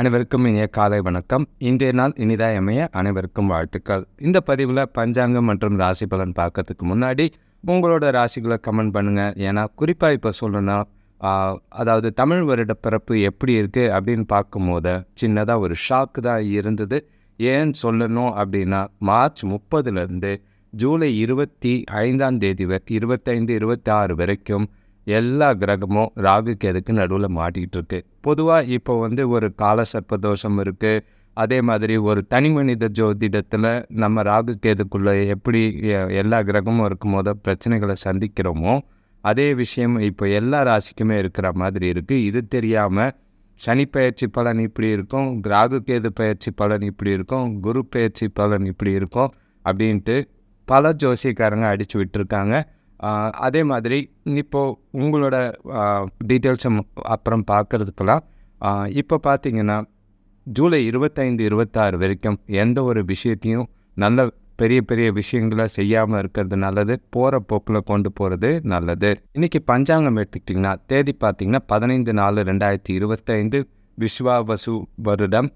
அனைவருக்கும் இனிய காலை வணக்கம். இன்றைய நாள் இனிதாய் அமைய அனைவருக்கும் வாழ்த்துக்கள். இந்த பதிவில் பஞ்சாங்கம் மற்றும் ராசி பலன் பார்க்கறதுக்கு முன்னாடி உங்களோட ராசிகளை கமெண்ட் பண்ணுங்கள் ஏன்னா குறிப்பாக இப்போ சொல்லணும்னா அதாவது தமிழ் வருட பிறப்பு எப்படி இருக்குது அப்படின்னு பார்க்கும்போது சின்னதாக ஒரு ஷாக்கு தான் இருந்தது. ஏன் சொல்லணும் அப்படின்னா மார்ச் முப்பதுலேருந்து ஜூலை இருபத்தி ஐந்தாம் தேதி வரை இருபத்தைந்து இருபத்தி ஆறு வரைக்கும் எல்லா கிரகமும் ராகு கேதுக்கு நடுவில் மாட்டிக்கிட்டு இருக்கு பொதுவாக இப்போ வந்து ஒரு கால சர்ப்பதோஷம் இருக்குது அதே மாதிரி ஒரு தனி மனித ஜோதிடத்தில் நம்ம ராகு கேதுக்குள்ளே எப்படி எல்லா கிரகமும் இருக்கும்போது பிரச்சனைகளை சந்திக்கிறோமோ அதே விஷயம் இப்போ எல்லா ராசிக்குமே இருக்கிற மாதிரி இருக்குது இது தெரியாமல் சனி பயிற்சி பலன் இப்படி இருக்கும் ராகு கேது பயிற்சி பலன் இப்படி இருக்கும் குரு பயிற்சி பலன் இப்படி இருக்கும் அப்படின்ட்டு பல ஜோசியக்காரங்க அடித்து விட்டுருக்காங்க. அதே மாதிரி இப்போது உங்களோட டீட்டெயில்ஸை அப்புறம் பார்க்குறதுக்கெல்லாம் இப்போ பார்த்தீங்கன்னா ஜூலை இருபத்தைந்து இருபத்தாறு வரைக்கும் எந்த ஒரு விஷயத்தையும் நல்ல பெரிய பெரிய விஷயங்களை செய்யாமல் இருக்கிறது நல்லது போகிற போக்கில் கொண்டு போகிறது நல்லது. இன்றைக்கி பஞ்சாங்கம் எடுத்துக்கிட்டிங்கன்னா தேதி பார்த்தீங்கன்னா பதினைந்து நாலு ரெண்டாயிரத்தி இருபத்தைந்து விஸ்வாவசு வருடம்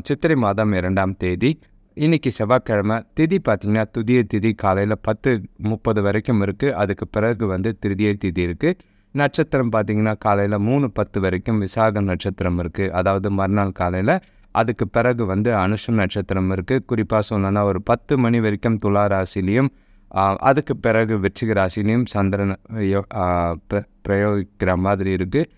சித்திரை மாதம் இரண்டாம் தேதி. இன்னைக்கு செவ்வாய்க்கிழமை திதி பார்த்தீங்கன்னா துதிய திதி காலையில் பத்து முப்பது வரைக்கும் இருக்குது அதுக்கு பிறகு வந்து திருதிய திதி இருக்குது நட்சத்திரம் பார்த்தீங்கன்னா காலையில் மூணு பத்து வரைக்கும் விசாக நட்சத்திரம் இருக்குது அதாவது மறுநாள் காலையில் அதுக்கு பிறகு வந்து அனுஷம் நட்சத்திரம் இருக்குது குறிப்பாக சொல்லணும்னா ஒரு பத்து மணி வரைக்கும் துலா ராசிலையும் அதுக்கு பிறகு வெற்றிக ராசிலையும் சந்திரன் யோ- பிர- பிரயோகிக்கிற மாதிரி இருக்குது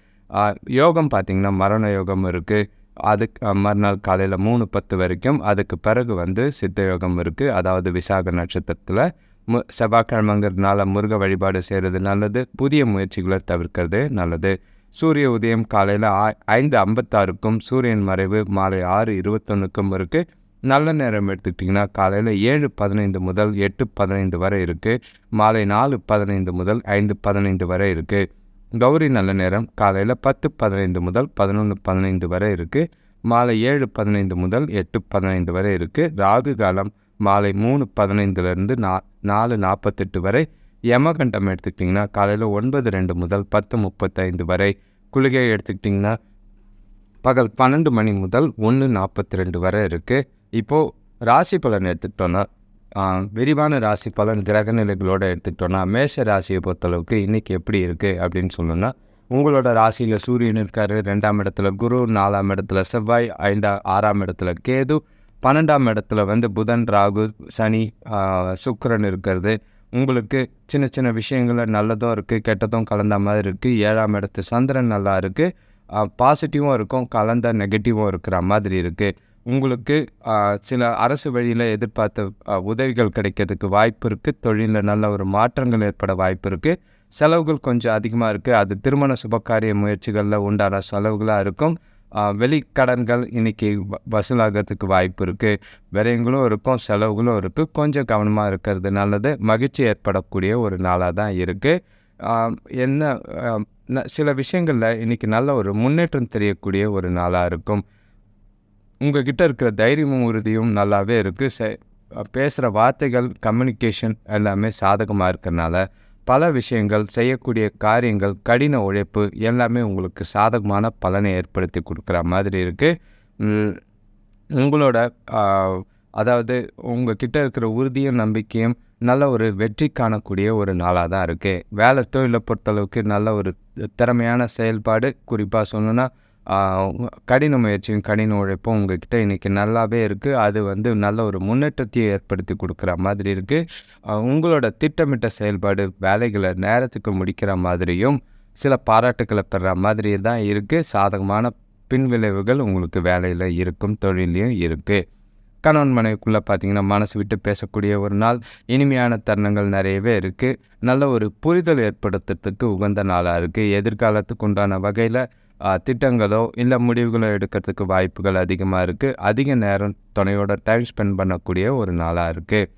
யோகம் பார்த்திங்கன்னா மரண யோகம் இருக்குது அதுக்கு மறுநாள் காலையில் மூணு பத்து வரைக்கும் அதுக்கு பிறகு வந்து சித்த யோகம் இருக்குது அதாவது விசாக நட்சத்திரத்தில் மு செவ்வாய்க்கிழமைங்கிறதுனால முருக வழிபாடு செய்கிறது நல்லது. புதிய முயற்சிகளை தவிர்க்கிறது நல்லது. சூரிய உதயம் காலையில் ஐந்து ஐம்பத்தாறுக்கும் சூரியன் மறைவு மாலை ஆறு இருபத்தொன்றுக்கும் இருக்குது நல்ல நேரம் எடுத்துக்கிட்டிங்கன்னா காலையில் ஏழு பதினைந்து முதல் எட்டு பதினைந்து வரை இருக்குது மாலை நாலு பதினைந்து முதல் ஐந்து பதினைந்து வரை இருக்குது கௌரி நல்ல நேரம். காலையில் பத்து பதினைந்து முதல் பதினொன்று பதினைந்து வரை இருக்குது மாலை ஏழு பதினைந்து முதல் எட்டு பதினைந்து வரை இருக்குது ராகு காலம் மாலை மூணு பதினைந்துலேருந்து நா நாலு நாற்பத்தெட்டு வரை. யமகண்டம் எடுத்துக்கிட்டிங்கன்னா காலையில் ஒன்பது ரெண்டு முதல் பத்து முப்பத்தைந்து வரை. குளிகை எடுத்துக்கிட்டிங்கன்னா பகல் பன்னெண்டு மணி முதல் ஒன்று நாற்பத்தி ரெண்டு வரை இருக்குது இப்போது ராசி பலன் எடுத்துக்கிட்டோன்னா விரிவான ராசி பலன் கிரக நிலைகளோடு எடுத்துக்கிட்டோன்னா மேஷ ராசியை பொறுத்தளவுக்கு இன்றைக்கி எப்படி இருக்குது அப்படின்னு சொல்லணும்னா உங்களோட ராசியில் சூரியன் இருக்கார் ரெண்டாம் இடத்துல குரு நாலாம் இடத்துல செவ்வாய் ஐந்தா ஆறாம் இடத்துல கேது பன்னெண்டாம் இடத்துல வந்து புதன் ராகு சனி சுக்கரன் இருக்கிறது. உங்களுக்கு சின்ன சின்ன விஷயங்களில் நல்லதும் இருக்குது கெட்டதும் கலந்த மாதிரி இருக்குது ஏழாம் இடத்து சந்திரன் நல்லா இருக்குது பாசிட்டிவும் இருக்கும் கலந்த நெகட்டிவும் இருக்கிற மாதிரி இருக்குது உங்களுக்கு சில அரசு வழியில் எதிர்பார்த்த உதவிகள் கிடைக்கிறதுக்கு வாய்ப்பு இருக்குது தொழிலில் நல்ல ஒரு மாற்றங்கள் ஏற்பட வாய்ப்பு இருக்குது செலவுகள் கொஞ்சம் அதிகமாக இருக்குது அது திருமண சுபகாரிய முயற்சிகளில் உண்டான செலவுகளாக இருக்கும். வெளிக்கடன்கள் இன்னைக்கு வ- வசூலாகிறதுக்கு வாய்ப்பு இருக்குது விரயங்களும் இருக்கும் செலவுகளும் இருக்குது கொஞ்சம் கவனமாக இருக்கிறது நல்லது. மகிழ்ச்சி ஏற்படக்கூடிய ஒரு நாளாக தான் இருக்குது என்ன சில விஷயங்களில் இன்றைக்கி நல்ல ஒரு முன்னேற்றம் தெரியக்கூடிய ஒரு நாளாக இருக்கும். உங்ககிட்ட இருக்கிற தைரியமும் உறுதியும் நல்லாவே இருக்குது ச பேசுகிற வார்த்தைகள் கம்யூனிகேஷன் எல்லாமே சாதகமாக இருக்கிறனால பல விஷயங்கள் செய்யக்கூடிய காரியங்கள் கடின உழைப்பு எல்லாமே உங்களுக்கு சாதகமான பலனை ஏற்படுத்தி கொடுக்குற மாதிரி இருக்குது உங்களோட அதாவது உங்கள் கிட்ட இருக்கிற உறுதியும் நம்பிக்கையும் நல்ல ஒரு வெற்றி காணக்கூடிய ஒரு நாளாக தான் இருக்குது வேலை தொழிலை பொறுத்தளவுக்கு நல்ல ஒரு திறமையான செயல்பாடு. குறிப்பாக சொல்லணுன்னா கடின முயற்சியும் கடின உழைப்பும் உங்ககிட்ட இன்றைக்கி நல்லாவே இருக்குது அது வந்து நல்ல ஒரு முன்னேற்றத்தையும் ஏற்படுத்தி கொடுக்குற மாதிரி இருக்குது உங்களோட திட்டமிட்ட செயல்பாடு வேலைகளை நேரத்துக்கு முடிக்கிற மாதிரியும் சில பாராட்டுக்களை பெற மாதிரி தான் இருக்குது சாதகமான பின்விளைவுகள் உங்களுக்கு வேலையில் இருக்கும் தொழிலையும் இருக்குது கணவன் மனைவிக்குள்ளே பார்த்தீங்கன்னா மனசு விட்டு பேசக்கூடிய ஒரு நாள் இனிமையான தருணங்கள் நிறையவே இருக்குது நல்ல ஒரு புரிதல் ஏற்படுத்துறதுக்கு உகந்த நாளாக இருக்குது எதிர்காலத்துக்கு உண்டான வகையில் திட்டங்களோ இல்லை முடிவுகளோ எடுக்கிறதுக்கு வாய்ப்புகள் அதிகமாக இருக்குது அதிக நேரம் துணையோட டைம் ஸ்பெண்ட் பண்ணக்கூடிய ஒரு நாளாக இருக்குது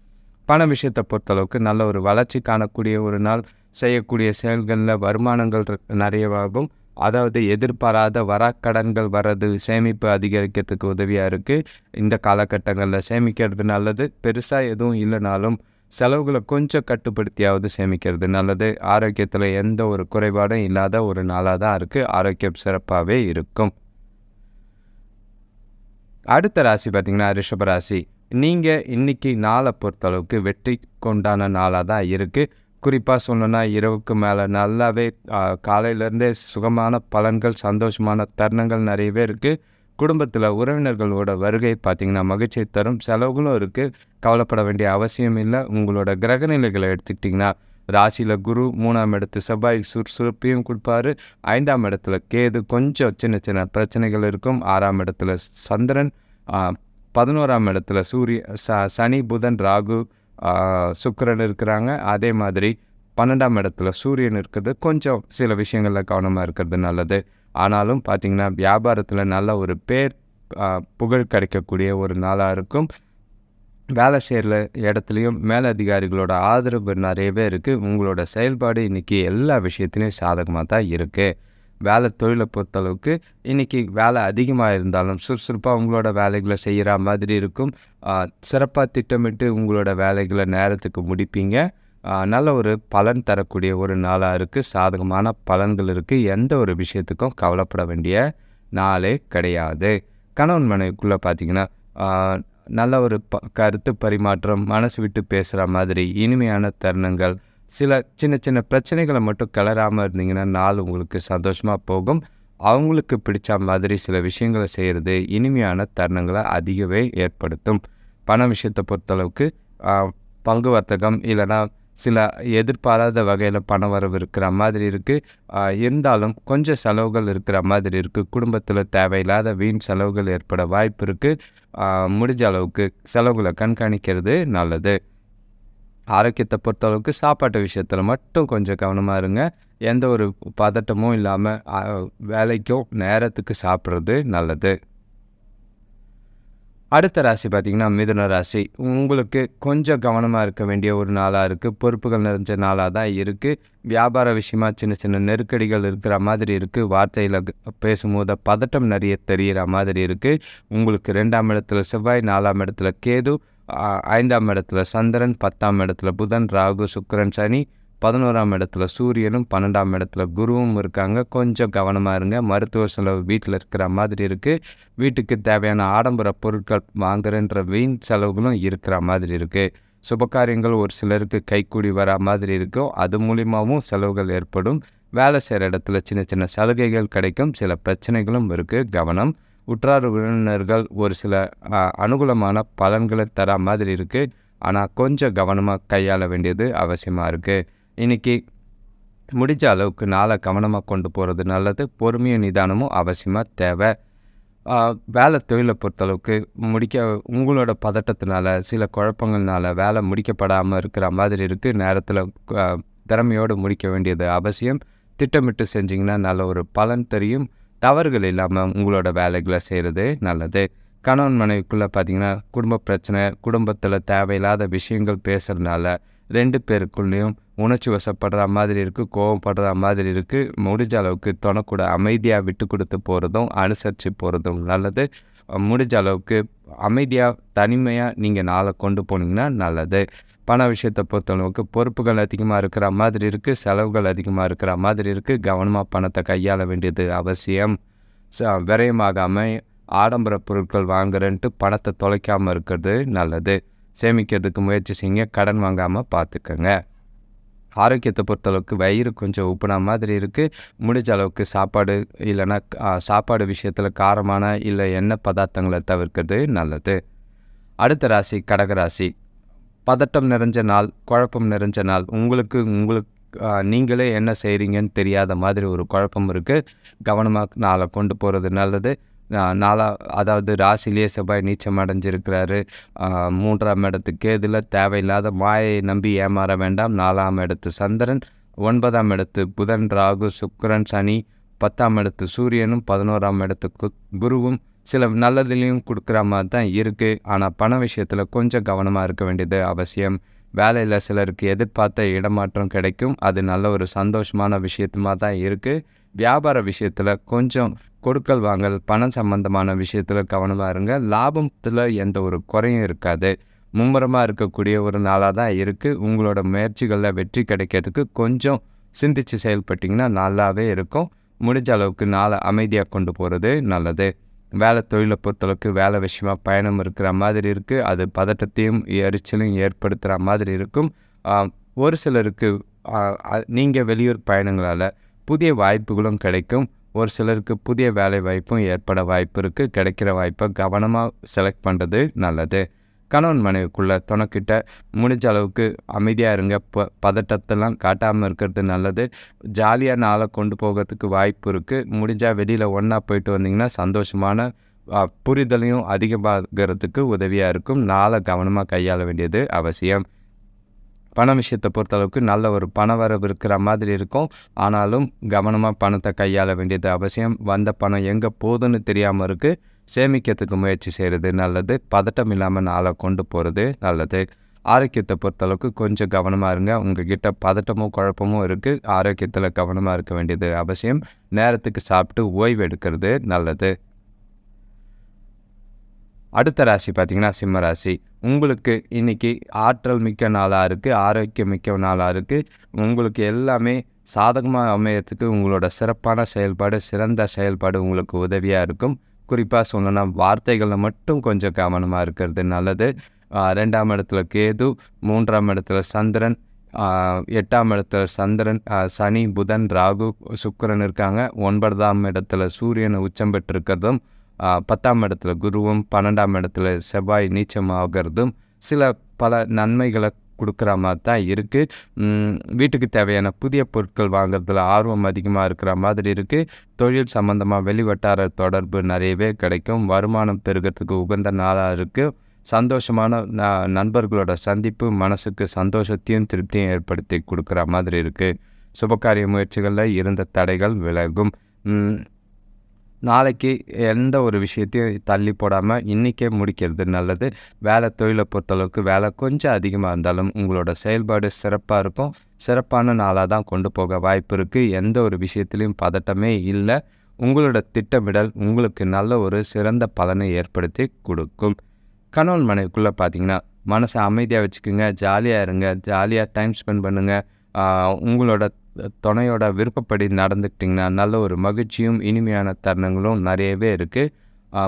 பண விஷயத்தை பொறுத்தளவுக்கு நல்ல ஒரு வளர்ச்சி காணக்கூடிய ஒரு நாள். செய்யக்கூடிய செயல்களில் வருமானங்கள் நிறையவாகும். அதாவது எதிர்பாராத வராக்கடன்கள் வர்றது சேமிப்பு அதிகரிக்கிறதுக்கு உதவியாக இருக்குது இந்த காலகட்டங்களில் சேமிக்கிறது நல்லது. பெருசாக எதுவும் இல்லைனாலும் செலவுகளை கொஞ்சம் கட்டுப்படுத்தியாவது சேமிக்கிறது நல்லது. ஆரோக்கியத்தில் எந்த ஒரு குறைபாடும் இல்லாத ஒரு நாளாக தான் இருக்குது ஆரோக்கியம் சிறப்பாகவே இருக்கும். அடுத்த ராசி பார்த்திங்கன்னா ரிஷப ராசி. நீங்கள் இன்றைக்கி நாளை பொறுத்தளவுக்கு வெற்றி கொண்டான நாளாக தான் இருக்குது குறிப்பாக சொல்லணும்னா இரவுக்கு மேலே நல்லாவே காலையிலேருந்தே சுகமான பலன்கள் சந்தோஷமான தருணங்கள் நிறையவே இருக்குது குடும்பத்தில் உறவினர்களோட வருகை பார்த்திங்கன்னா மகிழ்ச்சியை தரும். செலவுகளும் இருக்குது கவலைப்பட வேண்டிய அவசியம் இல்லை. உங்களோட கிரகநிலைகளை எடுத்துக்கிட்டிங்கன்னா ராசியில் குரு மூணாம் இடத்து செவ்வாய் சுறுசுறுப்பையும் கொடுப்பாரு. ஐந்தாம் இடத்துல கேது கொஞ்சம் சின்ன சின்ன பிரச்சனைகள் இருக்கும். ஆறாம் இடத்துல சந்திரன் பதினோராம் இடத்துல சூரிய ச சனி புதன் ராகு சுக்கரன் இருக்கிறாங்க. அதே மாதிரி பன்னெண்டாம் இடத்துல சூரியன் இருக்கிறது கொஞ்சம் சில விஷயங்களில் கவனமாக இருக்கிறது நல்லது. ஆனாலும் பார்த்திங்கன்னா வியாபாரத்தில் நல்ல ஒரு பேர் புகழ் கிடைக்கக்கூடிய ஒரு நாளாக இருக்கும். வேலை செய்கிற இடத்துலையும் மேலதிகாரிகளோட ஆதரவு நிறையவே இருக்குது உங்களோட செயல்பாடு இன்றைக்கி எல்லா விஷயத்துலையும் சாதகமாக தான் இருக்குது வேலை தொழிலை பொறுத்தளவுக்கு இன்றைக்கி வேலை அதிகமாக இருந்தாலும் சுறுசுறுப்பாக உங்களோட வேலைகளை செய்கிற மாதிரி இருக்கும். சிறப்பாக திட்டமிட்டு உங்களோட வேலைகளை நேரத்துக்கு முடிப்பீங்க. நல்ல ஒரு பலன் தரக்கூடிய ஒரு நாளாக இருக்குது சாதகமான பலன்கள் இருக்குது எந்த ஒரு விஷயத்துக்கும் கவலைப்பட வேண்டிய நாளே கிடையாது. கணவன் மனைவிக்குள்ளே பார்த்திங்கன்னா நல்ல ஒரு ப கருத்து பரிமாற்றம் மனசு விட்டு பேசுகிற மாதிரி இனிமையான தருணங்கள் சில சின்ன சின்ன பிரச்சனைகளை மட்டும் கிளறாமல் இருந்தீங்கன்னா நாள் உங்களுக்கு சந்தோஷமாக போகும். அவங்களுக்கு பிடிச்ச மாதிரி சில விஷயங்களை செய்கிறது இனிமையான தருணங்களை அதிகவே ஏற்படுத்தும். பண விஷயத்தை பொறுத்தளவுக்கு பங்கு வர்த்தகம் இல்லைனா சில எதிர்பாராத வகையில் பண வரவு இருக்கிற மாதிரி இருக்குது இருந்தாலும் கொஞ்சம் செலவுகள் இருக்கிற மாதிரி இருக்குது குடும்பத்தில் தேவையில்லாத வீண் செலவுகள் ஏற்பட வாய்ப்பு இருக்குது முடிஞ்ச அளவுக்கு செலவுகளை கண்காணிக்கிறது நல்லது. ஆரோக்கியத்தை பொறுத்தளவுக்கு சாப்பாட்டு விஷயத்தில் மட்டும் கொஞ்சம் கவனமாக இருங்க. எந்த ஒரு பதட்டமும் இல்லாமல் வேலைக்கும் நேரத்துக்கு சாப்பிட்றது நல்லது. அடுத்த ராசி பார்த்திங்கன்னா மிதுன ராசி. உங்களுக்கு கொஞ்சம் கவனமாக இருக்க வேண்டிய ஒரு நாளாக இருக்குது பொறுப்புகள் நிறைஞ்ச நாளாக தான் இருக்குது வியாபார விஷயமா சின்ன சின்ன நெருக்கடிகள் இருக்கிற மாதிரி இருக்குது வார்த்தையில் பேசும்போது பதட்டம் நிறைய தெரிகிற மாதிரி இருக்குது உங்களுக்கு ரெண்டாம் இடத்துல செவ்வாய் நாலாம் இடத்துல கேது ஐந்தாம் இடத்துல சந்திரன் பத்தாம் இடத்துல புதன் ராகு சுக்கரன் சனி பதினோராம் இடத்துல சூரியனும் பன்னெண்டாம் இடத்துல குருவும் இருக்காங்க. கொஞ்சம் கவனமாக இருங்க. மருத்துவ செலவு வீட்டில் இருக்கிற மாதிரி இருக்குது வீட்டுக்கு தேவையான ஆடம்பர பொருட்கள் வாங்குறன்ற வீண் செலவுகளும் இருக்கிற மாதிரி இருக்குது சுபகாரியங்கள் ஒரு சிலருக்கு கைக்கூடி வர மாதிரி இருக்கும் அது மூலியமாகவும் செலவுகள் ஏற்படும். வேலை செய்கிற இடத்துல சின்ன சின்ன சலுகைகள் கிடைக்கும். சில பிரச்சனைகளும் இருக்குது கவனம். உற்றார் உறவினர்கள் ஒரு சில அனுகூலமான பலன்களை தர மாதிரி இருக்குது ஆனால் கொஞ்சம் கவனமாக கையாள வேண்டியது அவசியமாக இருக்குது இன்றைக்கி முடிஞ்ச அளவுக்கு நாளை கவனமாக கொண்டு போகிறது நல்லது. பொறுமையும் நிதானமும் அவசியமாக தேவை. வேலை தொழிலை பொறுத்தளவுக்கு முடிக்க உங்களோட பதட்டத்தினால சில குழப்பங்கள்னால வேலை முடிக்கப்படாமல் இருக்கிற மாதிரி இருக்குது நேரத்தில் திறமையோடு முடிக்க வேண்டியது அவசியம். திட்டமிட்டு செஞ்சிங்கன்னா நல்ல ஒரு பலன் தெரியும். தவறுகள் இல்லாமல் உங்களோட வேலைகளை செய்கிறது நல்லது. கணவன் மனைவிக்குள்ளே பார்த்தீங்கன்னா குடும்ப பிரச்சனை குடும்பத்தில் தேவையில்லாத விஷயங்கள் பேசுகிறதுனால ரெண்டு பேருக்குள்ளேயும் உணர்ச்சி வசப்படுற மாதிரி இருக்குது கோவப்படுற மாதிரி இருக்குது முடிஞ்ச அளவுக்கு தொணக்கூட அமைதியாக விட்டு கொடுத்து போகிறதும் அனுசரித்து போகிறதும் நல்லது. முடிஞ்ச அளவுக்கு அமைதியாக தனிமையாக நீங்கள் நாளை கொண்டு போனீங்கன்னா நல்லது. பண விஷயத்தை பொறுத்தளவுக்கு பொறுப்புகள் அதிகமாக இருக்கிற மாதிரி இருக்குது செலவுகள் அதிகமாக இருக்கிற மாதிரி இருக்குது கவனமாக பணத்தை கையாள வேண்டியது அவசியம். ச விரயமாகாமல் ஆடம்பர பொருட்கள் வாங்குறேன்ட்டு பணத்தை தொலைக்காமல் இருக்கிறது நல்லது. சேமிக்கிறதுக்கு முயற்சி செய்யுங்க. கடன் வாங்காமல் பார்த்துக்கோங்க ஆரோக்கியத்தை பொறுத்தளவுக்கு வயிறு கொஞ்சம் உப்புனா மாதிரி இருக்குது முடிஞ்ச அளவுக்கு சாப்பாடு இல்லைன்னா சாப்பாடு விஷயத்தில் காரமான இல்லை எண்ணெய் பதார்த்தங்களை தவிர்க்கிறது நல்லது. அடுத்த ராசி கடகராசி பதட்டம் நிறைஞ்ச நாள் குழப்பம் நிறைஞ்ச நாள். உங்களுக்கு உங்களுக்கு நீங்களே என்ன செய்கிறீங்கன்னு தெரியாத மாதிரி ஒரு குழப்பம் இருக்குது கவனமாக நாளை கொண்டு போகிறது நல்லது. நாலா அதாவது ராசிலேயே செவ்வாய் நீச்சம் அடைஞ்சிருக்கிறாரு. மூன்றாம் இடத்துக்கு இதில் தேவையில்லாத மாயை நம்பி ஏமாற வேண்டாம். நாலாம் இடத்து சந்திரன் ஒன்பதாம் இடத்து புதன் ராகு சுக்கரன் சனி பத்தாம் இடத்து சூரியனும் பதினோராம் இடத்து குருவும் சில நல்லதுலேயும் கொடுக்குற மாதிரி தான் இருக்குது ஆனால் பண விஷயத்தில் கொஞ்சம் கவனமாக இருக்க வேண்டியது அவசியம். வேலையில் சிலருக்கு எதிர்பார்த்த இடமாற்றம் கிடைக்கும். அது நல்ல ஒரு சந்தோஷமான விஷயத்துமாக தான் இருக்குது வியாபார விஷயத்தில் கொஞ்சம் கொடுக்கல் வாங்கல் பணம் சம்பந்தமான விஷயத்தில் கவனமாக இருங்க. லாபத்தில் எந்த ஒரு குறையும் இருக்காது. மும்முரமாக இருக்கக்கூடிய ஒரு நாளாக தான் இருக்குது உங்களோட முயற்சிகளில் வெற்றி கிடைக்கிறதுக்கு கொஞ்சம் சிந்தித்து செயல்பட்டிங்கன்னா நல்லாவே இருக்கும். முடிஞ்ச அளவுக்கு நாளை அமைதியாக கொண்டு போகிறது நல்லது. வேலை தொழிலை பொறுத்தளவுக்கு வேலை விஷயமா பயணம் இருக்கிற மாதிரி இருக்குது அது பதட்டத்தையும் எரிச்சலையும் ஏற்படுத்துகிற மாதிரி இருக்கும். ஒரு சிலருக்கு நீங்கள் வெளியூர் பயணங்களால் புதிய வாய்ப்புகளும் கிடைக்கும். ஒரு சிலருக்கு புதிய வேலை வாய்ப்பும் ஏற்பட வாய்ப்பு இருக்குது கிடைக்கிற வாய்ப்பை கவனமாக செலக்ட் பண்ணுறது நல்லது. கணவன் மனைவிக்குள்ளே துணைக்கிட்ட முடிஞ்ச அளவுக்கு அமைதியாக இருங்க. ப பதட்டத்தெல்லாம் காட்டாமல் இருக்கிறது நல்லது. ஜாலியாக நாளை கொண்டு போகிறதுக்கு வாய்ப்பு இருக்குது முடிஞ்சால் வெளியில் ஒன்றா போயிட்டு வந்தீங்கன்னா சந்தோஷமான புரிதலையும் அதிகமாகிறதுக்கு உதவியாக இருக்கும். நாளை கவனமாக கையாள வேண்டியது அவசியம். பண விஷயத்தை பொறுத்தளவுக்கு நல்ல ஒரு பண வரவு இருக்கிற மாதிரி இருக்கும். ஆனாலும் கவனமாக பணத்தை கையாள வேண்டியது அவசியம். வந்த பணம் எங்கே போகுதுன்னு தெரியாமல் இருக்குது சேமிக்கிறதுக்கு முயற்சி செய்கிறது நல்லது. பதட்டம் இல்லாமல் நாளை கொண்டு போகிறது நல்லது. ஆரோக்கியத்தை பொறுத்தளவுக்கு கொஞ்சம் கவனமாக இருங்க. உங்ககிட்ட பதட்டமும் குழப்பமும் இருக்குது ஆரோக்கியத்தில் கவனமாக இருக்க வேண்டியது அவசியம். நேரத்துக்கு சாப்பிட்டு ஓய்வு எடுக்கிறது நல்லது. அடுத்த ராசி பார்த்திங்கன்னா சிம்ம ராசி. உங்களுக்கு இன்றைக்கி ஆற்றல் மிக்க நாளாக இருக்குது ஆரோக்கியம் மிக்க நாளாக இருக்குது உங்களுக்கு எல்லாமே சாதகமாக அமையறதுக்கு உங்களோட சிறப்பான செயல்பாடு சிறந்த செயல்பாடு உங்களுக்கு உதவியாக இருக்கும். குறிப்பாக சொல்லணும்னா வார்த்தைகளில் மட்டும் கொஞ்சம் கவனமாக இருக்கிறது நல்லது. ரெண்டாம் இடத்துல கேது மூன்றாம் இடத்துல சந்திரன் எட்டாம் இடத்துல சந்திரன் சனி புதன் ராகு சுக்கரன் இருக்காங்க. ஒன்பதாம் இடத்துல சூரியன் உச்சம் பெற்றிருக்கிறதும் பத்தாம் இடத்துல குருவும் பன்னெண்டாம் இடத்துல செவ்வாய் நீச்சமாகிறதும் சில பல நன்மைகளை கொடுக்குற மாதிரி தான் இருக்குது வீட்டுக்கு தேவையான புதிய பொருட்கள் வாங்குறதுல ஆர்வம் அதிகமாக இருக்கிற மாதிரி இருக்குது தொழில் சம்மந்தமாக வெளிவட்டார தொடர்பு நிறையவே கிடைக்கும். வருமானம் பெருகிறதுக்கு உகந்த நாளாக இருக்குது சந்தோஷமான ந நண்பர்களோட சந்திப்பு மனசுக்கு சந்தோஷத்தையும் திருப்தியும் ஏற்படுத்தி கொடுக்குற மாதிரி இருக்குது சுபகாரிய முயற்சிகளில் இருந்த தடைகள் விலகும். நாளைக்கு எந்த ஒரு விஷயத்தையும் தள்ளி போடாமல் இன்றைக்கே முடிக்கிறது நல்லது. வேலை தொழிலை பொறுத்தளவுக்கு வேலை கொஞ்சம் அதிகமாக இருந்தாலும் உங்களோட செயல்பாடு சிறப்பாக இருக்கும். சிறப்பான நாளாக தான் கொண்டு போக வாய்ப்பு இருக்குது எந்த ஒரு விஷயத்துலையும் பதட்டமே இல்லை. உங்களோட திட்டமிடல் உங்களுக்கு நல்ல ஒரு சிறந்த பலனை ஏற்படுத்தி கொடுக்கும். கணவன் மனைவிக்குள்ளே பார்த்தீங்கன்னா மனசை அமைதியாக வச்சுக்கோங்க. ஜாலியாக இருங்க. ஜாலியாக டைம் ஸ்பெண்ட் பண்ணுங்கள் உங்களோட துணையோட விருப்பப்படி நடந்துக்கிட்டிங்கன்னா நல்ல ஒரு மகிழ்ச்சியும் இனிமையான தருணங்களும் நிறையவே இருக்குது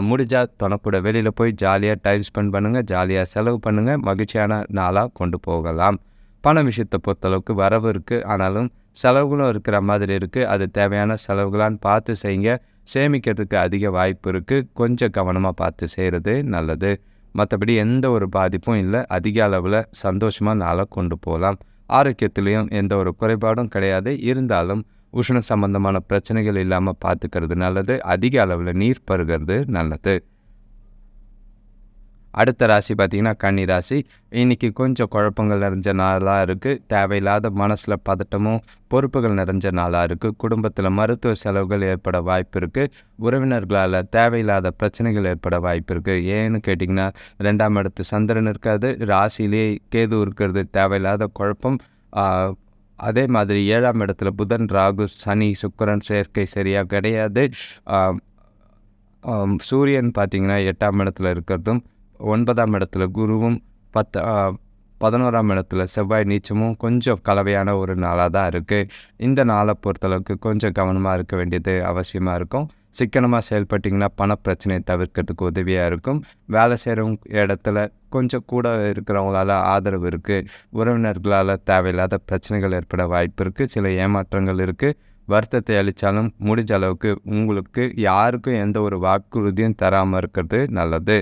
முடிஞ்சால் துணைக்கூட வெளியில் போய் ஜாலியாக டைம் ஸ்பெண்ட் பண்ணுங்கள் ஜாலியாக செலவு பண்ணுங்கள் மகிழ்ச்சியான நாளாக கொண்டு போகலாம். பண விஷயத்தை பொறுத்தளவுக்கு வரவு இருக்குது ஆனாலும் செலவுகளும் இருக்கிற மாதிரி இருக்குது அது தேவையான செலவுகளான்னு பார்த்து செய்யுங்க. சேமிக்கிறதுக்கு அதிக வாய்ப்பு இருக்குது கொஞ்சம் கவனமாக பார்த்து செய்கிறது நல்லது. மற்றபடி எந்த ஒரு பாதிப்பும் இல்லை. அதிக அளவில் சந்தோஷமாக நாளாக கொண்டு போகலாம். ஆரோக்கியத்திலையும் எந்த ஒரு குறைபாடும் கிடையாது. இருந்தாலும் உஷ்ண சம்பந்தமான பிரச்சனைகள் இல்லாமல் பார்த்துக்கிறது நல்லது. அதிக அளவில் நீர் பருகிறது நல்லது. அடுத்த ராசி பார்த்திங்கன்னா கன்னி ராசி. இன்றைக்கி கொஞ்சம் குழப்பங்கள் நிறைஞ்ச நாளாக இருக்குது தேவையில்லாத மனசில் பதட்டமும் பொறுப்புகள் நிறைஞ்ச நாளாக இருக்குது குடும்பத்தில் மருத்துவ செலவுகள் ஏற்பட வாய்ப்பு இருக்குது உறவினர்களால் தேவையில்லாத பிரச்சனைகள் ஏற்பட வாய்ப்பு இருக்குது ஏன்னு கேட்டிங்கன்னா ரெண்டாம் இடத்து சந்திரன் இருக்காது ராசியிலே கேது இருக்கிறது. தேவையில்லாத குழப்பம். அதே மாதிரி ஏழாம் இடத்துல புதன் ராகு சனி சுக்கரன் சேர்க்கை சரியாக கிடையாது. சூரியன் பார்த்திங்கன்னா எட்டாம் இடத்துல இருக்கிறதும் ஒன்பதாம் இடத்துல குருவும் பத்து பதினோராம் இடத்துல செவ்வாய் நீச்சமும் கொஞ்சம் கலவையான ஒரு நாளாக தான் இருக்குது இந்த நாளை பொறுத்தளவுக்கு கொஞ்சம் கவனமாக இருக்க வேண்டியது அவசியமாக இருக்கும். சிக்கனமாக செயல்பட்டிங்கன்னா பணப்பிரச்சனையை தவிர்க்கிறதுக்கு உதவியாக இருக்கும். வேலை செய்கிறவங்க இடத்துல கொஞ்சம் கூட இருக்கிறவங்களால ஆதரவு இருக்குது உறவினர்களால் தேவையில்லாத பிரச்சனைகள் ஏற்பட வாய்ப்பு இருக்குது சில ஏமாற்றங்கள் இருக்குது வருத்தத்தை அளித்தாலும் முடிஞ்ச அளவுக்கு உங்களுக்கு யாருக்கும் எந்த ஒரு வாக்குறுதியும் தராமல் இருக்கிறது நல்லது.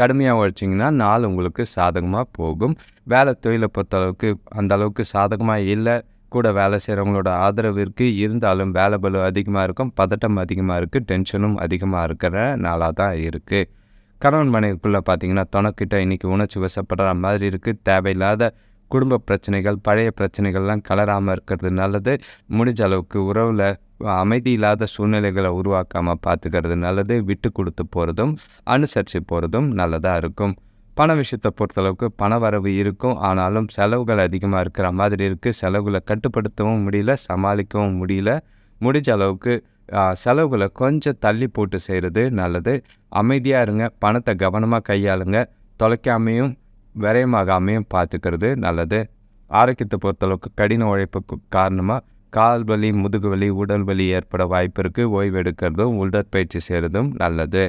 கடுமையாக உழைச்சிங்கன்னா நாள் உங்களுக்கு சாதகமாக போகும். வேலை தொழிலை பொறுத்தளவுக்கு அந்த அளவுக்கு சாதகமாக இல்லை. கூட வேலை செய்கிறவங்களோட ஆதரவு இருக்குது இருந்தாலும் வேலை பலு அதிகமாக இருக்கும். பதட்டம் அதிகமாக இருக்குது டென்ஷனும் அதிகமாக இருக்கிற நாளாக தான் இருக்குது கணவன் மனைவிக்குள்ளே பார்த்தீங்கன்னா தொணக்கிட்ட இன்றைக்கி உணர்ச்சி வசப்படுற மாதிரி இருக்குது தேவையில்லாத குடும்ப பிரச்சனைகள் பழைய பிரச்சனைகள்லாம் கலராமல் இருக்கிறது நல்லது. முடிஞ்ச அளவுக்கு உறவில் அமைதி இல்லாத சூழ்நிலைகளை உருவாக்காமல் பார்த்துக்கிறது நல்லது விட்டு கொடுத்து போகிறதும் அனுசரித்து போகிறதும் நல்லதாக இருக்கும். பண விஷயத்தை பொறுத்தளவுக்கு பண வரவு இருக்கும். ஆனாலும் செலவுகள் அதிகமாக இருக்கிற மாதிரி இருக்குது செலவுகளை கட்டுப்படுத்தவும் முடியல சமாளிக்கவும் முடியல. முடிஞ்ச அளவுக்கு செலவுகளை கொஞ்சம் தள்ளி போட்டு செய்கிறது நல்லது. அமைதியாக இருங்க. பணத்தை கவனமாக கையாளுங்க. தொலைக்காமையும் விரயமாகாமையும் பார்த்துக்கிறது நல்லது. ஆரோக்கியத்தை பொறுத்தளவுக்கு கடின உழைப்புக்கு காரணமாக கால் வலி முதுகு வலி உடல் வலி ஏற்பட வாய்ப்பு இருக்குது ஓய்வு எடுக்கிறதும் உடற்பயிற்சி செய்கிறதும் நல்லது.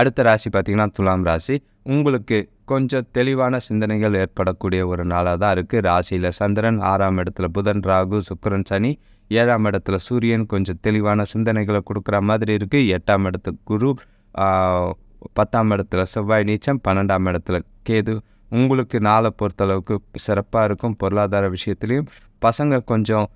அடுத்த ராசி பார்த்திங்கன்னா துலாம் ராசி. உங்களுக்கு கொஞ்சம் தெளிவான சிந்தனைகள் ஏற்படக்கூடிய ஒரு நாளாக தான் இருக்குது ராசியில் சந்திரன் ஆறாம் இடத்துல புதன் ராகு சுக்கிரன் சனி. ஏழாம் இடத்துல சூரியன் கொஞ்சம் தெளிவான சிந்தனைகளை கொடுக்குற மாதிரி இருக்குது எட்டாம் இடத்துக்கு குரு பத்தாம் இடத்துல செவ்வாய் நீச்சம் பன்னெண்டாம் இடத்துல கேது. உங்களுக்கு நாளை பொறுத்தளவுக்கு சிறப்பாக இருக்கும். பொருளாதார விஷயத்துலையும் பசங்க கொஞ்சம்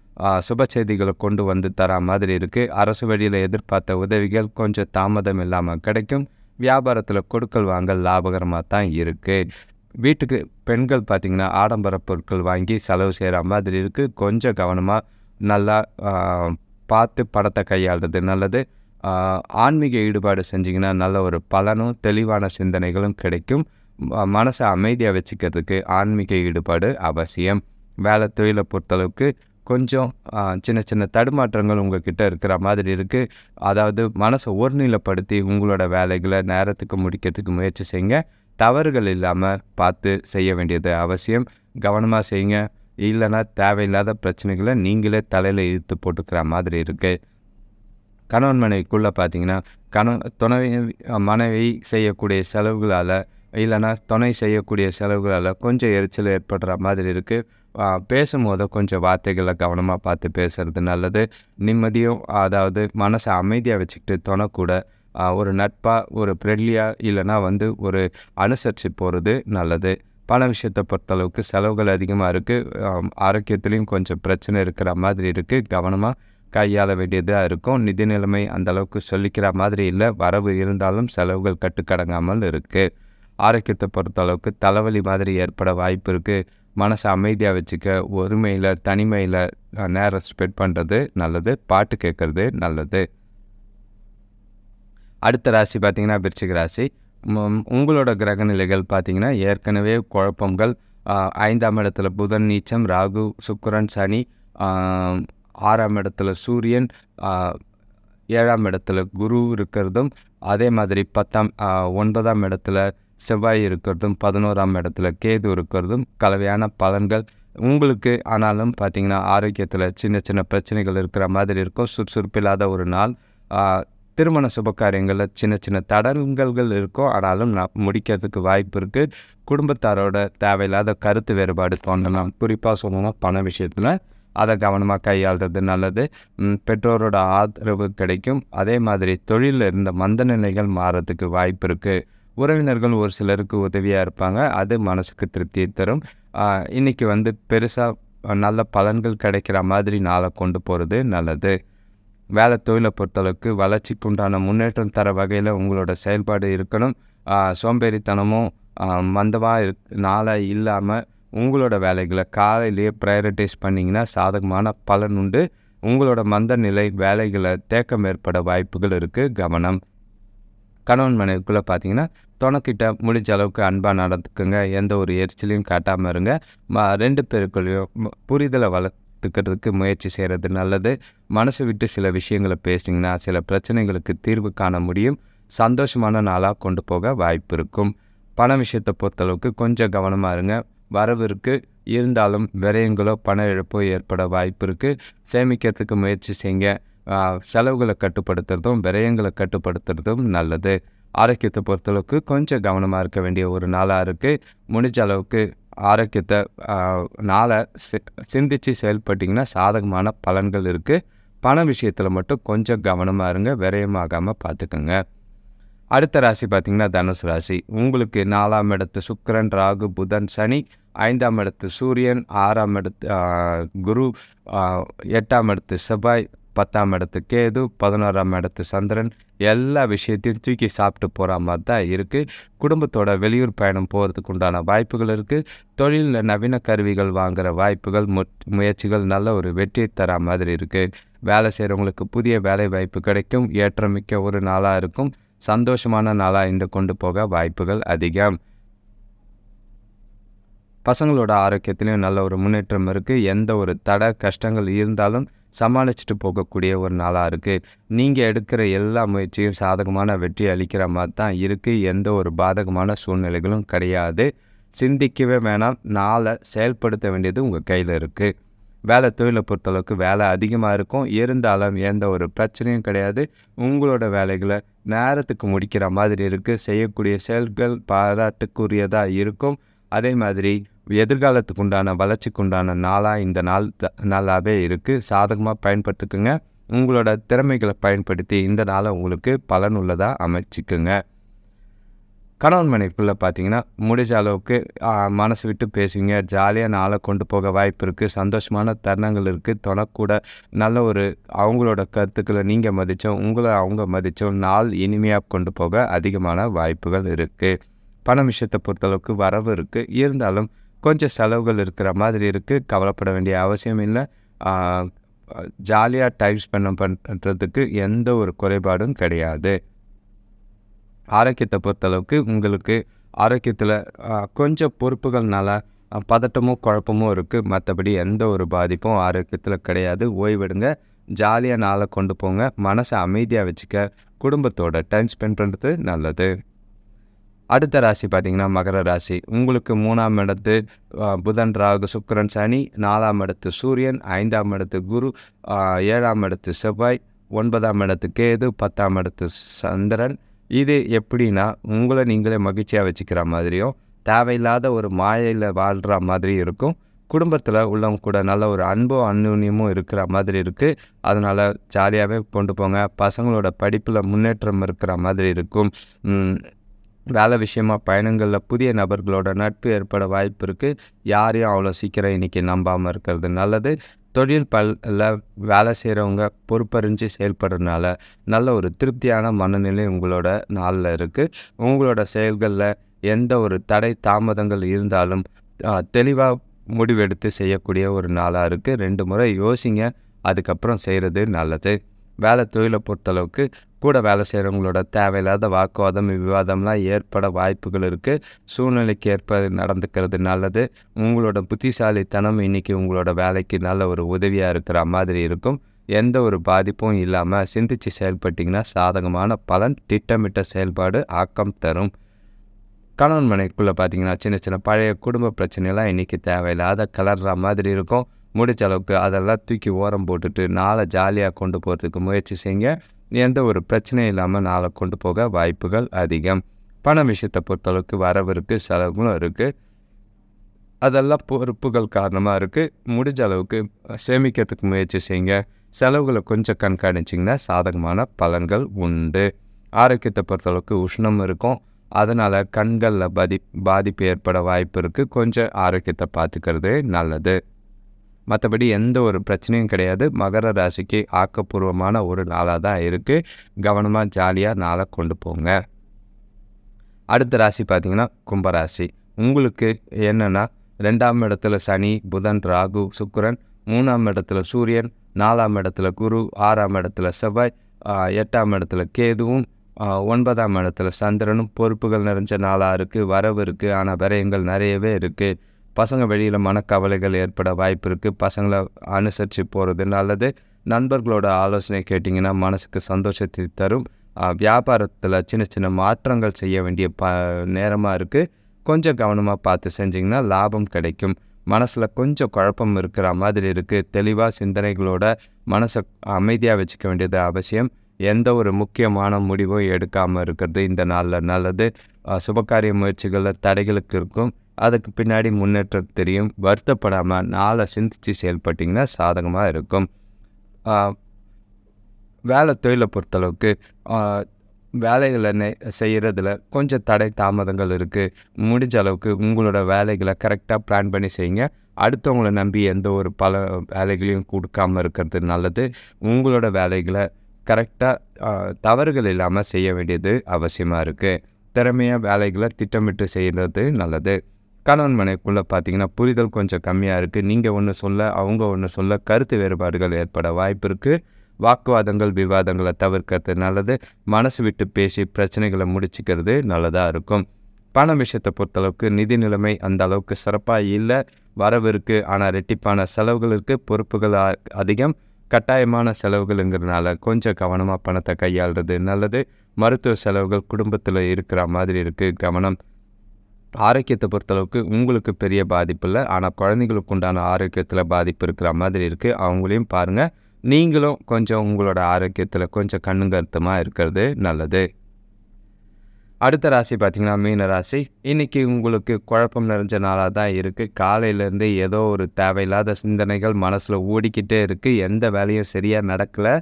சுப செய்திகளை கொண்டு வந்து தர மாதிரி இருக்குது அரசு வழியில் எதிர்பார்த்த உதவிகள் கொஞ்சம் தாமதம் இல்லாமல் கிடைக்கும். வியாபாரத்தில் கொடுக்கல் வாங்கல் லாபகரமாக தான் இருக்குது வீட்டுக்கு பெண்கள் பார்த்திங்கன்னா ஆடம்பர பொருட்கள் வாங்கி செலவு செய்கிற மாதிரி இருக்குது கொஞ்சம் கவனமாக நல்லா பார்த்து படத்தை கையாளுறது நல்லது. ஆன்மீக ஈடுபாடு செஞ்சிங்கன்னா நல்ல ஒரு பலனும் தெளிவான சிந்தனைகளும் கிடைக்கும். மனசை அமைதியாக வச்சுக்கிறதுக்கு ஆன்மீக ஈடுபாடு அவசியம். வேலை தொழிலை பொறுத்தளவுக்கு கொஞ்சம் சின்ன சின்ன தடுமாற்றங்கள் உங்ககிட்ட இருக்கிற மாதிரி இருக்குது அதாவது மனசை ஒருநிலைப்படுத்தி உங்களோட வேலைகளை நேரத்துக்கு முடிக்கிறதுக்கு முயற்சி செய்யுங்க. தவறுகள் இல்லாமல் பார்த்து செய்ய வேண்டியது அவசியம். கவனமாக செய்யுங்க. இல்லைன்னா தேவையில்லாத பிரச்சனைகளை நீங்களே தலையில் இழுத்து போட்டுக்கிற மாதிரி இருக்குது கணவன் மனைவிக்குள்ளே பார்த்தீங்கன்னா கணவன் துணை மனைவி செய்யக்கூடிய செலவுகளால் இல்லைன்னா துணை செய்யக்கூடிய செலவுகளால் கொஞ்சம் எரிச்சல் ஏற்படுற மாதிரி இருக்குது பேசும்போது கொஞ்சம் வார்த்தைகளை கவனமாக பார்த்து பேசுறது நல்லது. நிம்மதியும் அதாவது மனசை அமைதியாக வச்சுக்கிட்டு தொணக்கூட ஒரு நட்பாக ஒரு ஃப்ரெண்ட்லியாக இல்லைன்னா வந்து ஒரு அனுசரித்து போகிறது நல்லது. பண விஷயத்தை பொறுத்தளவுக்கு செலவுகள் அதிகமாக இருக்குது ஆரோக்கியத்துலேயும் கொஞ்சம் பிரச்சனை இருக்கிற மாதிரி இருக்குது கவனமாக கையாள வேண்டியதாக இருக்கும். நிதி நிலைமை அந்தளவுக்கு சொல்லிக்கிற மாதிரி இல்லை. வரவு இருந்தாலும் செலவுகள் கட்டுக்கடங்காமல் இருக்குது ஆரோக்கியத்தை பொறுத்தளவுக்கு தலைவலி மாதிரி ஏற்பட வாய்ப்பு இருக்குது மனசை அமைதியாக வச்சுக்க ஒருமையில் தனிமையில் நேரம் ஸ்பெண்ட் பண்ணுறது நல்லது பாட்டு கேட்குறது நல்லது. அடுத்த ராசி பார்த்தீங்கன்னா விருச்சிக ராசி. உங்களோட உங்களோட கிரகநிலைகள் பார்த்திங்கன்னா ஏற்கனவே குழப்பங்கள். ஐந்தாம் இடத்துல புதன் நீச்சம் ராகு சுக்கரன் சனி ஆறாம் இடத்துல சூரியன் ஏழாம் இடத்துல குரு இருக்கிறதும் அதே மாதிரி பத்தாம் ஒன்பதாம் இடத்துல செவ்வாய் இருக்கிறதும் பதினோராம் இடத்துல கேது இருக்கிறதும் கலவையான பலன்கள் உங்களுக்கு ஆனாலும் பார்த்தீங்கன்னா ஆரோக்கியத்தில் சின்ன சின்ன பிரச்சனைகள் இருக்கிற மாதிரி இருக்கும். சுறுசுறுப்பில்லாத ஒரு நாள். திருமண சுபகாரியங்களில் சின்ன சின்ன தடங்கல்கள் இருக்கும். ஆனாலும் நான் முடிக்கிறதுக்கு வாய்ப்பு இருக்குது குடும்பத்தாரோட தேவையில்லாத கருத்து வேறுபாடு தோன்றலாம் குறிப்பாக சொல்லணும்னா பண விஷயத்தில் அதை கவனமாக கையாளுறது நல்லது. பெற்றோரோட ஆதரவு கிடைக்கும். அதே மாதிரி தொழிலில் இருந்த மந்த நிலைகள் மாறதுக்கு வாய்ப்பு இருக்குது உறவினர்கள் ஒரு சிலருக்கு உதவியாக இருப்பாங்க. அது மனசுக்கு திருப்தியை தரும். இன்றைக்கி இன்னைக்கு வந்து பெருசாக நல்ல பலன்கள் கிடைக்கிற மாதிரி நாளை கொண்டு போகிறது நல்லது. வேலை தொழிலை பொறுத்தளவுக்கு வளர்ச்சிக்கு உண்டான முன்னேற்றம் தர வகையில் உங்களோட செயல்பாடு இருக்கணும். சோம்பேறித்தனமும் மந்தமாக இரு நாளாக இல்லாமல் உங்களோட வேலைகளை காலையிலேயே ப்ரையாரிட்டைஸ் பண்ணிங்கன்னா சாதகமான பலன் உண்டு. உங்களோட மந்த நிலை வேலைகளை தேக்கம் ஏற்பட வாய்ப்புகள் இருக்குது கவனம். கணவன் மனைவிக்குள்ளே பார்த்தீங்கன்னா துணைக்கிட்ட முடிஞ்ச அளவுக்கு அன்பாக நடந்துக்குங்க. எந்த ஒரு எரிச்சலையும் காட்டாமல் இருங்க. ம ரெண்டு பேருக்குள்ளேயும் புரிதலை வளர்த்துக்கிறதுக்கு முயற்சி செய்கிறது நல்லது. மனசு விட்டு சில விஷயங்களை பேசினீங்கன்னா சில பிரச்சனைகளுக்கு தீர்வு காண முடியும். சந்தோஷமான நாளாக கொண்டு போக வாய்ப்பு இருக்கும். பண விஷயத்தை பொறுத்தளவுக்கு கொஞ்சம் கவனமாக இருங்க. வரவிற்கு இருந்தாலும் விரயங்களோ பண இழப்போ ஏற்பட வாய்ப்பு இருக்குது சேமிக்கிறதுக்கு முயற்சி செய்யுங்க. செலவுகளை கட்டுப்படுத்துறதும் விரயங்களை கட்டுப்படுத்துறதும் நல்லது. ஆரோக்கியத்தை பொறுத்தளவுக்கு கொஞ்சம் கவனமாக இருக்க வேண்டிய ஒரு நாளாக இருக்குது முடிஞ்ச அளவுக்கு ஆரோக்கியத்தை நாளை சி சிந்தித்து செயல்பட்டிங்கன்னா சாதகமான பலன்கள் இருக்குது பண விஷயத்தில் மட்டும் கொஞ்சம் கவனமாக இருங்க விரயமாகாமல் பார்த்துக்கோங்க அடுத்த ராசி பார்த்திங்கன்னா தனுசு ராசி. உங்களுக்கு நாலாம் இடத்து சுக்கரன் ராகு புதன் சனி ஐந்தாம் இடத்து சூரியன் ஆறாம் இடத்து குரு எட்டாம் இடத்து செவ்வாய் பத்தாம் இடத்து கேது பதினோராம் இடத்து சந்திரன் எல்லா விஷயத்தையும் தூக்கி சாப்பிட்டு போகிற மாதிரி தான் இருக்குது குடும்பத்தோட வெளியூர் பயணம் போகிறதுக்கு உண்டான வாய்ப்புகள் இருக்குது தொழிலில் நவீன கருவிகள் வாங்குகிற வாய்ப்புகள் மு முயற்சிகள் நல்ல ஒரு வெற்றியை தர மாதிரி இருக்குது வேலை செய்கிறவங்களுக்கு புதிய வேலை வாய்ப்பு கிடைக்கும். ஏற்றமிக்க ஒரு நாளாக இருக்கும். சந்தோஷமான நாளாக இந்த கொண்டு போக வாய்ப்புகள் அதிகம். பசங்களோட ஆரோக்கியத்திலையும் நல்ல ஒரு முன்னேற்றம் இருக்குது எந்த ஒரு தடை கஷ்டங்கள் இருந்தாலும் சமாளிச்சுட்டு போகக்கூடிய ஒரு நாளாக இருக்குது நீங்கள் எடுக்கிற எல்லா முயற்சியும் சாதகமான வெற்றி அளிக்கிற மாதிரி தான் இருக்குது எந்த ஒரு பாதகமான சூழ்நிலைகளும் கிடையாது. சிந்திக்கவே வேணாம். நாளை செயல்படுத்த வேண்டியது உங்கள் கையில் இருக்குது வேலை தொழிலை பொறுத்தளவுக்கு வேலை அதிகமாக இருக்கும். இருந்தாலும் எந்த ஒரு பிரச்சனையும் கிடையாது. உங்களோட வேலைகளை நேரத்துக்கு முடிக்கிற மாதிரி இருக்குது செய்யக்கூடிய செயல்கள் பாராட்டுக்குரியதாக இருக்கும். அதே மாதிரி எதிர்காலத்துக்கு உண்டான வளர்ச்சிக்கு உண்டான நாளாக இந்த நாள் த- நாளாகவே இருக்குது சாதகமாக பயன்படுத்திக்குங்க. உங்களோட திறமைகளை பயன்படுத்தி இந்த நாளை உங்களுக்கு பலனுள்ளதாக அமைச்சிக்குங்க. கணவன் மனைவிக்குள்ளே பார்த்தீங்கன்னா முடிஞ்ச அளவுக்கு மனசு விட்டு பேசுவீங்க. ஜாலியாக நாளை கொண்டு போக வாய்ப்பு இருக்குது சந்தோஷமான தருணங்கள் இருக்குது தொணக்கூட நல்ல ஒரு அவங்களோட கருத்துக்களை நீங்கள் மதித்தோம் உங்களை அவங்க மதித்தோம் நாள் இனிமையாக கொண்டு போக அதிகமான வாய்ப்புகள் இருக்குது பண விஷயத்தை பொறுத்தளவுக்கு வரவு இருக்குது இருந்தாலும் கொஞ்சம் செலவுகள் இருக்கிற மாதிரி இருக்குது கவலைப்பட வேண்டிய அவசியம் இல்லை. ஜாலியாக டைம் ஸ்பெண்ட் பண்ணுறதுக்கு எந்த ஒரு குறைபாடும் கிடையாது. ஆரோக்கியத்தை பொறுத்தளவுக்கு உங்களுக்கு ஆரோக்கியத்தில் கொஞ்சம் பொறுப்புகள்னால பதட்டமும் குழப்பமும் இருக்குது மற்றபடி எந்த ஒரு பாதிப்பும் ஆரோக்கியத்தில் கிடையாது. ஓய்வெடுங்க. ஜாலியாக நாளை கொண்டு போங்க. மனசை அமைதியாக வச்சுக்க. குடும்பத்தோட டைம் ஸ்பெண்ட் பண்ணுறது நல்லது. அடுத்த ராசி பார்த்தீங்கன்னா மகர ராசி. உங்களுக்கு மூணாம் இடத்து புதன் ராகு சுக்கிரன் சனி நாலாம் இடத்து சூரியன் ஐந்தாம் இடத்து குரு ஏழாம் இடத்து செவ்வாய் ஒன்பதாம் இடத்து கேது பத்தாம் இடத்து சந்திரன். இது எப்படின்னா உங்களை நீங்களே மகிழ்ச்சியாக வச்சுக்கிற மாதிரியும் தேவையில்லாத ஒரு மாயையில் வாழ்கிற மாதிரி இருக்கும். குடும்பத்தில் உள்ளவங்க கூட நல்ல ஒரு அன்பும் அந்நுன்யமும் இருக்கிற மாதிரி இருக்குது அதனால் ஜாலியாகவே கொண்டு போங்க. பசங்களோட படிப்பில் முன்னேற்றம் இருக்கிற மாதிரி இருக்கும். வேலை விஷயமா பயணங்களில் புதிய நபர்களோட நட்பு ஏற்பட வாய்ப்பு இருக்குது யாரையும் அவ்வளோ சீக்கிரம் இன்றைக்கி நம்பாமல் இருக்கிறது நல்லது. தொழில் பல்ல வேலை செய்கிறவங்க பொறுப்பறிஞ்சு செயல்படுறதுனால நல்ல ஒரு திருப்தியான மனநிலை உங்களோட நாளில் இருக்குது உங்களோட செயல்களில் எந்த ஒரு தடை தாமதங்கள் இருந்தாலும் தெளிவாக முடிவெடுத்து செய்யக்கூடிய ஒரு நாளாக இருக்குது ரெண்டு முறை யோசிங்க. அதுக்கப்புறம் செய்கிறது நல்லது. வேலை தொழிலை பொறுத்தளவுக்கு கூட வேலை செய்கிறவங்களோட தேவையில்லாத வாக்குவாதம் விவாதம்லாம் ஏற்பட வாய்ப்புகள் இருக்குது சூழ்நிலைக்கு ஏற்ப நடந்துக்கிறது நல்லது. உங்களோட புத்திசாலித்தனம் இன்றைக்கி உங்களோட வேலைக்கு நல்ல ஒரு உதவியாக இருக்கிற மாதிரி இருக்கும். எந்த ஒரு பாதிப்பும் இல்லாமல் சிந்திச்சு செயல்பட்டிங்கன்னா சாதகமான பலன் திட்டமிட்ட செயல்பாடு ஆக்கம் தரும். கணவன் மனைக்குள்ளே பார்த்தீங்கன்னா சின்ன சின்ன பழைய குடும்ப பிரச்சனைலாம் இன்றைக்கி தேவையில்லாத கலர்ற மாதிரி இருக்கும். முடிச்ச அளவுக்கு அதெல்லாம் தூக்கி ஓரம் போட்டுட்டு நாளை ஜாலியாக கொண்டு போகிறதுக்கு முயற்சி செய்யுங்க. எந்த ஒரு பிரச்சனையும் இல்லாமல் நாளை கொண்டு போக வாய்ப்புகள் அதிகம். பண விஷயத்தை பொறுத்தளவுக்கு வரவு இருக்குது செலவுகளும் இருக்குது அதெல்லாம் பொறுப்புகள் காரணமாக இருக்குது முடிஞ்ச அளவுக்கு சேமிக்கிறதுக்கு முயற்சி செய்யுங்க. செலவுகளை கொஞ்சம் கண்காணிச்சிங்கன்னா சாதகமான பலன்கள் உண்டு. ஆரோக்கியத்தை பொறுத்தளவுக்கு உஷ்ணம் இருக்கும். அதனால் கண்களில் பாதி பாதிப்பு ஏற்பட வாய்ப்பு இருக்குது கொஞ்சம் ஆரோக்கியத்தை பார்த்துக்கிறது நல்லது. மற்றபடி எந்த ஒரு பிரச்சனையும் கிடையாது. மகர ராசிக்கு ஆக்கப்பூர்வமான ஒரு நாளாக தான் இருக்குது கவனமாக ஜாலியாக நாளை கொண்டு போங்க. அடுத்த ராசி பார்த்தீங்கன்னா கும்பராசி. உங்களுக்கு என்னென்னா ரெண்டாம் இடத்துல சனி புதன் ராகு சுக்கரன் மூணாம் இடத்துல சூரியன் நாலாம் இடத்துல குரு ஆறாம் இடத்துல செவ்வாய் எட்டாம் இடத்துல கேதுவும் ஒன்பதாம் இடத்துல சந்திரனும் பொறுப்புகள் நிறைஞ்ச நாளாக இருக்குது வரவு இருக்குது ஆனால் விரயங்கள் நிறையவே இருக்குது பசங்க வெளியில் மனக்கவலைகள் ஏற்பட வாய்ப்பு இருக்குது பசங்களை அனுசரித்து போகிறது நல்லது நண்பர்களோட ஆலோசனை கேட்டிங்கன்னா மனசுக்கு சந்தோஷத்தை தரும். வியாபாரத்தில் சின்ன சின்ன மாற்றங்கள் செய்ய வேண்டிய ப நேரமாக இருக்குது கொஞ்சம் கவனமாக பார்த்து செஞ்சிங்கன்னா லாபம் கிடைக்கும். மனசில் கொஞ்சம் குழப்பம் இருக்கிற மாதிரி இருக்குது தெளிவாக சிந்தனைகளோட மனசை அமைதியாக வச்சுக்க வேண்டியது அவசியம். எந்த ஒரு முக்கியமான முடிவும் எடுக்காமல் இருக்கிறது இந்த நாளில். நல்லது. சுபகாரிய முயற்சிகளில் தடைகளுக்கு இருக்கும். அதுக்கு பின்னாடி முன்னேற்றம் தெரியும். வருத்தப்படாமல் நாளை சிந்தித்து செயல்பட்டிங்கன்னா சாதகமாக இருக்கும். வேலை தொழிலை பொறுத்தளவுக்கு வேலைகளை நெ செய்கிறதுல கொஞ்சம் தடை தாமதங்கள் இருக்குது முடிஞ்ச அளவுக்கு உங்களோட வேலைகளை கரெக்டாக பிளான் பண்ணி செய்யுங்க. அடுத்தவங்கள நம்பி எந்த ஒரு பல வேலைகளையும் கொடுக்காம இருக்கிறது நல்லது. உங்களோட வேலைகளை கரெக்டாக தவறுகள் இல்லாமல் செய்ய வேண்டியது அவசியமாக இருக்குது திறமையாக வேலைகளை திட்டமிட்டு செய்கிறது நல்லது. கணவன் மனைக்குள்ளே பார்த்தீங்கன்னா புரிதல் கொஞ்சம் கம்மியாக இருக்குது நீங்கள் ஒன்று சொல்ல அவங்க ஒன்று சொல்ல கருத்து வேறுபாடுகள் ஏற்பட வாய்ப்பு இருக்குது வாக்குவாதங்கள் விவாதங்களை தவிர்க்கிறது நல்லது. மனசு விட்டு பேசி பிரச்சனைகளை முடிச்சுக்கிறது நல்லதாக இருக்கும். பண விஷயத்தை பொறுத்தளவுக்கு நிதி நிலைமை அந்த அளவுக்கு சிறப்பாக இல்லை. வரவு இருக்குது ஆனால் ரெட்டிப்பான செலவுகள் இருக்குது பொறுப்புகள் அதிகம். கட்டாயமான செலவுகள்ங்கிறதுனால கொஞ்சம் கவனமாக பணத்தை கையாளுறது நல்லது. மருத்துவ செலவுகள் குடும்பத்தில் இருக்கிற மாதிரி இருக்குது கவனம். ஆரோக்கியத்தை பொறுத்தளவுக்கு உங்களுக்கு பெரிய பாதிப்பு இல்லை. ஆனால் குழந்தைங்களுக்கு உண்டான ஆரோக்கியத்தில் பாதிப்பு இருக்கிற மாதிரி இருக்குது அவங்களையும் பாருங்கள் நீங்களும் கொஞ்சம் உங்களோட ஆரோக்கியத்தில் கொஞ்சம் கண்ணுங்கருத்தமாக இருக்கிறது நல்லது. அடுத்த ராசி பார்த்திங்கன்னா மீன ராசி. இன்றைக்கி உங்களுக்கு குழப்பம் நிறைஞ்ச நாளாக தான் இருக்குது காலையிலேருந்து ஏதோ ஒரு தேவையில்லாத சிந்தனைகள் மனசில் ஓடிக்கிட்டே இருக்குது எந்த வேலையும் சரியாக நடக்கலை.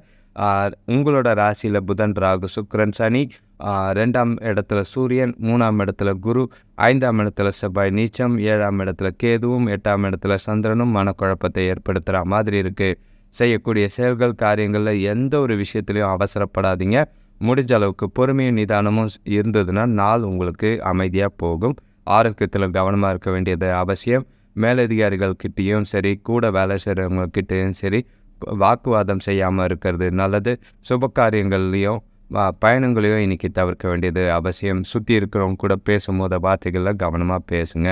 உங்களோட ராசியில் புதன் ராகு சுக்கரன் சனி ரெண்டாம் இடத்துல சூரியன் மூணாம் இடத்துல குரு ஐந்தாம் இடத்துல செவ்வாய் நீச்சம் ஏழாம் இடத்துல கேதுவும் எட்டாம் இடத்துல சந்திரனும் மனக்குழப்பத்தை ஏற்படுத்துகிற மாதிரி இருக்குது செய்யக்கூடிய செயல்கள் காரியங்களில் எந்த ஒரு விஷயத்துலையும் அவசரப்படாதீங்க. முடிஞ்ச அளவுக்கு பொறுமையும் நிதானமும் இருந்ததுன்னா நாள் உங்களுக்கு அமைதியாக போகும். ஆரோக்கியத்தில் கவனமாக இருக்க வேண்டியது அவசியம். மேலதிகாரிகள் கிட்டேயும் சரி கூட வேலை செய்கிறவங்கக்கிட்டேயும் சரி வாக்குவாதம் செய்யாமல் இருக்கிறது நல்லது. சுப காரியங்கள்லேயும் பயணங்களையும் இன்றைக்கி தவிர்க்க வேண்டியது அவசியம். சுற்றி இருக்கிறவங்க கூட பேசும்போது வார்த்தைகளில் கவனமாக பேசுங்க.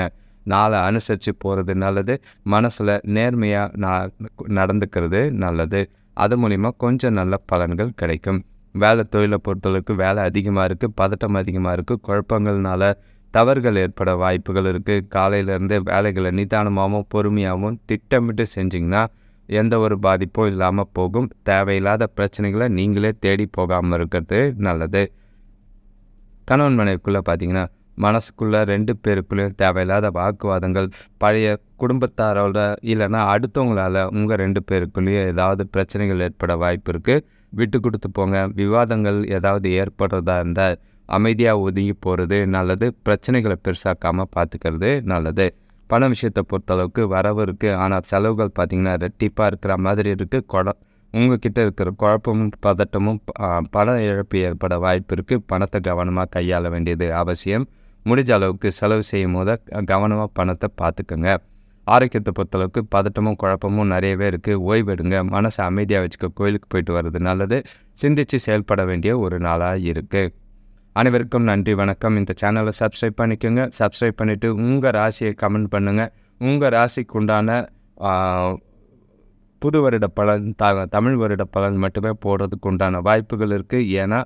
நாளை அனுசரித்து போகிறது நல்லது. மனசில் நேர்மையாக நான் நடந்துக்கிறது நல்லது. அது மூலிமா கொஞ்சம் நல்ல பலன்கள் கிடைக்கும். வேலை தொழிலை பொறுத்தளவுக்கு வேலை அதிகமாக இருக்குது பதட்டம் அதிகமாக இருக்குது குழப்பங்கள்னால தவறுகள் ஏற்பட வாய்ப்புகள் இருக்குது காலையிலேருந்து வேலைகளை நிதானமாகவும் பொறுமையாகவும் திட்டமிட்டு செஞ்சிங்கன்னா எந்த ஒரு பாதிப்பும் இல்லாமல் போகும். தேவையில்லாத பிரச்சனைகளை நீங்களே தேடி போகாமல் இருக்கிறது நல்லது. கணவன் மனைவிக்குள்ளே பார்த்தீங்கன்னா மனசுக்குள்ளே ரெண்டு பேருக்குள்ளேயும் தேவையில்லாத வாக்குவாதங்கள் பழைய குடும்பத்தாரோட இல்லைன்னா அடுத்தவங்களால் உங்கள் ரெண்டு பேருக்குள்ளேயும் ஏதாவது பிரச்சனைகள் ஏற்பட வாய்ப்பு இருக்குது விட்டு கொடுத்து போங்க. விவாதங்கள் ஏதாவது ஏற்படுறதா இருந்தால் அமைதியாக ஒதுங்கி போகிறது நல்லது. பிரச்சனைகளை பெருசாக்காமல் பார்த்துக்கிறது நல்லது. பண விஷயத்தை பொறுத்தளவுக்கு வரவு இருக்குது ஆனால் செலவுகள் பார்த்திங்கன்னா ரெட்டிப்பாக இருக்கிற மாதிரி இருக்குது கொட உங்ககிட்ட இருக்கிற குழப்பமும் பதட்டமும் பண இழப்பு ஏற்பட வாய்ப்பு இருக்குது பணத்தை கவனமாக கையாள வேண்டியது அவசியம். முடிஞ்ச அளவுக்கு செலவு செய்யும் போது கவனமாக பணத்தை பார்த்துக்கோங்க. ஆரோக்கியத்தை பொறுத்தளவுக்கு பதட்டமும் குழப்பமும் நிறையவே இருக்குது ஓய்வெடுங்க. மனசை அமைதியாக வச்சுக்க கோயிலுக்கு போயிட்டு வர்றது நல்லது. சிந்தித்து செயல்பட வேண்டிய ஒரு நாளாக இருக்குது அனைவருக்கும் நன்றி வணக்கம். இந்த சேனலை சப்ஸ்கிரைப் பண்ணிக்கோங்க. சப்ஸ்கிரைப் பண்ணிவிட்டு உங்கள் ராசியை கமெண்ட் பண்ணுங்கள் உங்கள் ராசிக்கு உண்டான புது வருட பலன் த தமிழ் வருட பலன் மட்டுமே போடுறதுக்கு உண்டான வாய்ப்புகள் இருக்குது ஏன்னா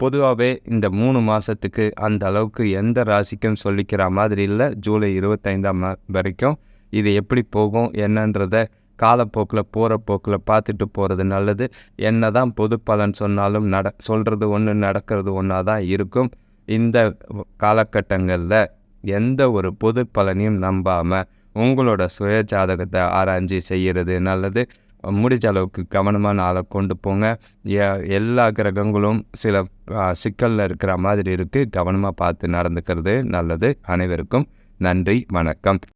பொதுவாகவே இந்த மூணு மாதத்துக்கு அந்த அளவுக்கு எந்த ராசிக்கும் சொல்லிக்கிற மாதிரி இல்லை. ஜூலை இருபத்தைந்தாம் வரைக்கும் இது எப்படி போகும் என்னன்றதை காலப்போக்கில் போகிற போக்கில் பார்த்துட்டு போகிறது நல்லது. என்ன தான் பொது பலன் சொன்னாலும் நட சொல்கிறது ஒன்று நடக்கிறது ஒன்றா தான் இருக்கும். இந்த காலகட்டங்களில் எந்த ஒரு பொது பலனையும் நம்பாமல் உங்களோட சுய ஜாதகத்தை செய்கிறது நல்லது. முடிஞ்ச அளவுக்கு கவனமாக நாளை கொண்டு போங்க. எல்லா கிரகங்களும் சில சிக்கலில் இருக்கிற மாதிரி இருக்குது கவனமாக பார்த்து நடந்துக்கிறது நல்லது. அனைவருக்கும் நன்றி வணக்கம்.